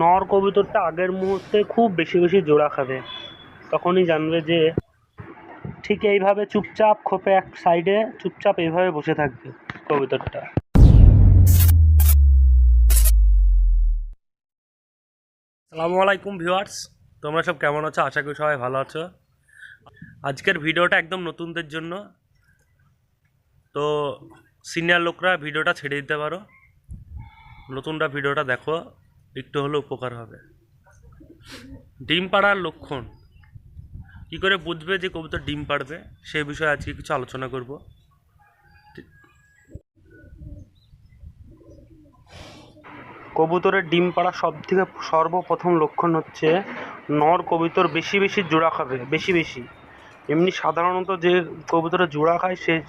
নর কবুতরটা আগের মুহূর্তে খুব বেশি বেশি জোড়া খাবে। তখনই জানবে যে ঠিক এইভাবে চুপচাপ খোপে এক সাইডে চুপচাপ এইভাবে বসে থাকবে কবুতরটা। সালামু আলাইকুম ভিউয়ার্স, তোমরা সব কেমন আছো? আশা করি সবাই ভালো আছো। আজকের ভিডিওটা একদম নতুনদের জন্য। তো সিনিয়র লোকরা ভিডিওটা ছেড়ে দিতে পারো। নতুনরা ভিডিওটা দেখো। একটু হলেও উপকার হবে। ডিম পাড়ার লক্ষণ। কী করে বুঝবে যে কবুতর ডিম পাড়বে? সে বিষয়ে আজকে কিছু আলোচনা করব। কবুতরের ডিম পাড়া সব থেকে সর্বপ্রথম লক্ষণ হচ্ছে, নর কবুতর বেশি বেশি জোড়া খাবে, বেশি বেশি। এমনি সাধারণত যে কবুতরে জোড়া খায়, সে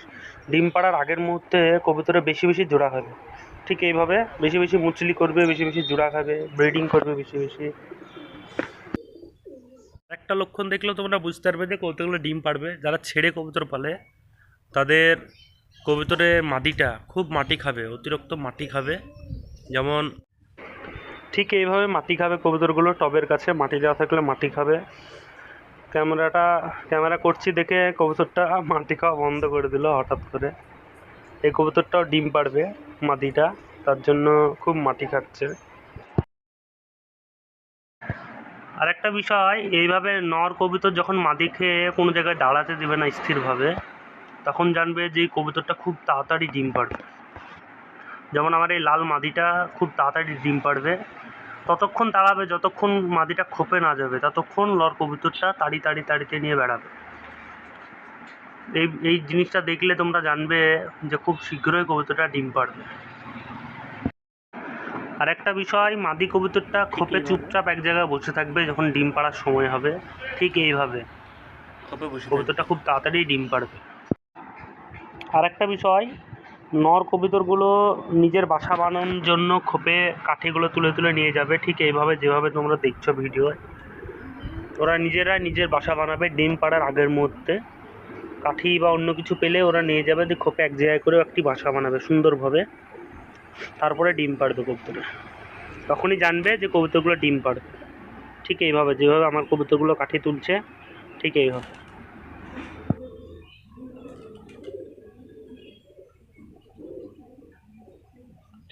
ডিম পাড়ার আগের মুহূর্তে কবুতরে বেশি বেশি জোড়া খাবে। ঠিক এইভাবে। বেশি বেশি মুচলি করবে বেশি বেশি জোড়া খাবে ব্রিডিং করবে বেশি বেশি। একটা লক্ষণ দেখলেও তোমরা বুঝতে পারবে যে কবুতরগুলো ডিম পারবে যারা ছেড়ে কবুতর পালে তাদের কবুতরে মাটিটা খুব মাটি খাবে অতিরিক্ত মাটি খাবে। যেমন ঠিক এইভাবে মাটি খাবে কবুতরগুলো টবের কাছে মাটি দেওয়া থাকলে মাটি খাবে। ক্যামেরাটা ক্যামেরা করছি দেখে কবুতরটা মাটি খাওয়া বন্ধ করে দিল হঠাৎ করে। এই কবুতরটাও ডিম পাড়বে মাটিটা তার জন্য খুব মাটি খাচ্ছে। আর একটা বিষয়, এইভাবে নর কবুতর যখন মাটি খেয়ে কোনো জায়গায় দাঁড়াতে দেবে না স্থিরভাবে, তখন জানবে যে কবুতরটা খুব তাড়াতাড়ি ডিম পাড়বে। যেমন আমার এই লাল মাদিটা খুব তাড়াতাড়ি ডিম পাড়বে। ততক্ষণ দাঁড়াবে, যতক্ষণ মাদিটা খোপে না যাবে, ততক্ষণ লর কবুতরটা তাড়ি তাড়ি তাড়িতে নিয়ে বেড়াবে। এই এই জিনিসটা দেখলে তোমরা জানবে যে খুব শীঘ্রই কবুতরটা ডিম পাড়বে আর একটা বিষয় মাদি কবুতরটা খোপে চুপচাপ এক জায়গায় বসে থাকবে যখন ডিম পাড়ার সময় হবে। ঠিক এইভাবে। খোপে বসে কবুতরটা খুব তাড়াতাড়ি ডিম পাড়বে। আর একটা বিষয় নর কবুতরগুলো নিজের বাসা বানানোর জন্য খোপে কাঠিগুলো তুলে তুলে নিয়ে যাবে। ঠিক এইভাবে যেভাবে তোমরা দেখছ ভিডিও ওরা নিজেরা নিজের বাসা বানাবে ডিম পাড়ার আগের মুহূর্তে। কাঠি বা অন্য কিছু পেলে ওরা নিয়ে যাবে, দিয়ে খোপে এক জায়গায় করেও একটি বাসা বানাবে সুন্দরভাবে। তারপরে ডিম পাড়বে কবুতরে তখনই জানবে যে কবুতরগুলো ডিম পাড়বে। ঠিক এইভাবে, যেভাবে আমার কবুতরগুলো কাঠি তুলছে, ঠিক এইভাবে।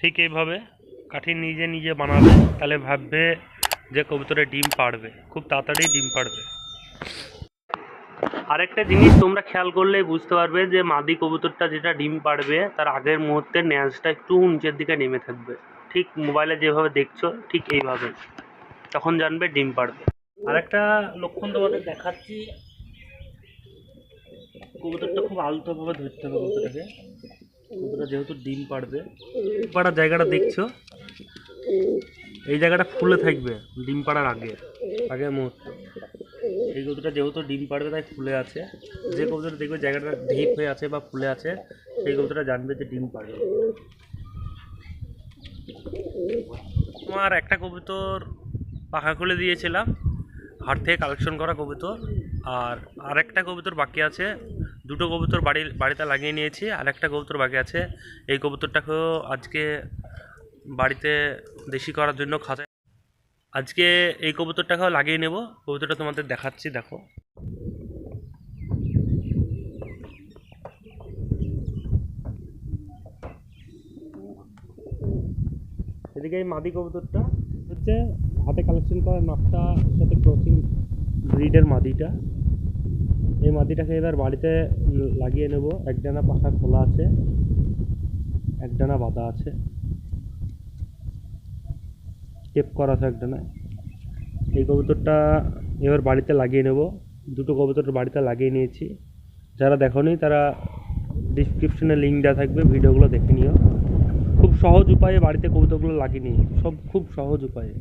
ঠিক এইভাবে কাঠি নিজে নিজে বানাবে, তাহলে ভাববে যে কবুতরে ডিম পাড়বে, খুব তাড়াতাড়ি ডিম পাড়বে। আরেকটা জিনিস তোমরা খেয়াল করলেই বুঝতে পারবে যে মাদি কবুতরটা যেটা ডিম পাড়বে, তার আগের মুহূর্তে ন্যাজটা একটু নিচের দিকে নেমে থাকবে। ঠিক মোবাইলে যেভাবে দেখছ, ঠিক এইভাবে। তখন জানবে ডিম পাড়বে। আরেকটা লক্ষণ তোমাদের দেখাচ্ছি। কবুতরটা খুব আলতোভাবে ধরতে হবে কবুতরটাকে। কবুতরটা যেহেতু ডিম পাড়বে পাড়ার জায়গাটা দেখছ? এই জায়গাটা ফুলে থাকবে ডিম পাড়ার আগে, আগের মুহূর্ত। এই কবুতরটা যেহেতু ডিম পাড়বে, তাই ফুলে আছে। যে কবুতরটা দেখবে জায়গাটা ঢিপ হয়ে আছে বা ফুলে আছে, সেই কবুতরটা জানবে যে ডিম পাড়বে। তোমার একটা কবুতর পাখা খুলে দিয়েছিলাম, হাট থেকে কালেকশন করা কবুতর। আর আরেকটা কবুতর বাকি আছে, দুটো কবুতর বাড়ি, বাড়িতে লাগিয়ে নিয়েছি আর একটা কবুতর বাকি আছে। এই কবুতরটাকেও আজকে বাড়িতে দেশি করার জন্য খাঁচায় আজকে এই কবুতরটাকেও লাগিয়ে নেব। কবুতরটা তোমাদের দেখাচ্ছি, দেখো। এদিকে এই মাদি কবুতরটা হচ্ছে হাতে কালেকশন করা নটটা সাথে ক্রসিং ব্রিডের মাদিটা। এই মাদিটাকে এবার বাড়িতে লাগিয়ে নেব। এক ডানা পাখা খোলা আছে এক ডানা বাঁধা আছে। টেপ করা আছে এক ডানায় এই কবুতরটা এবার বাড়িতে লাগিয়ে নেব। দুটো কবুতর বাড়িতে লাগিয়ে নিয়েছি। যারা দেখোনি তারা ডিসক্রিপশনে লিঙ্ক দেওয়া থাকবে, ভিডিওগুলো দেখে নিও। খুব সহজ উপায়ে বাড়িতে কবুতরগুলো লাগিয়ে নিই। সব খুব সহজ উপায়ে।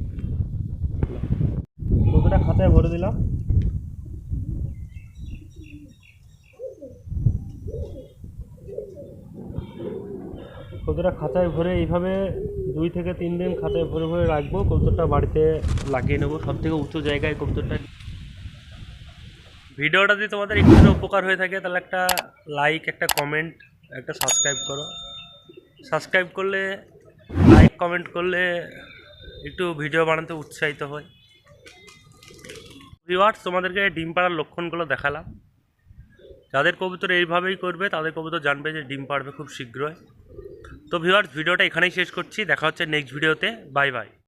কবুতরটা খাতায় ভরে দিলাম। কবুতরটা খাতায় ভরে এইভাবে দুই থেকে তিন দিন খাতায় ভরে ভরে রাখব, কবুতরটা বাড়িতে লাগিয়ে নেব। সব থেকে উঁচু জায়গায় কবুতরটা ভিডিওটা যদি তোমাদের একটু উপকার হয়ে থাকে, তাহলে একটা লাইক একটা কমেন্ট একটা সাবস্ক্রাইব করো। সাবস্ক্রাইব করলে লাইক কমেন্ট করলে একটু ভিডিও বানাতে উৎসাহিত হই ভিওয়ার্স তোমাদেরকে ডিম পাড়ার লক্ষণগুলো দেখালাম। যাদের কবুতর এইভাবেই করবে, তাদের কবুতর জানবে যে ডিম পাড়বে খুব শীঘ্রই। তো ভিউয়ার্স ভিডিওটা এখানেই শেষ করছি। দেখা হচ্ছে নেক্সট ভিডিওতে বাই বাই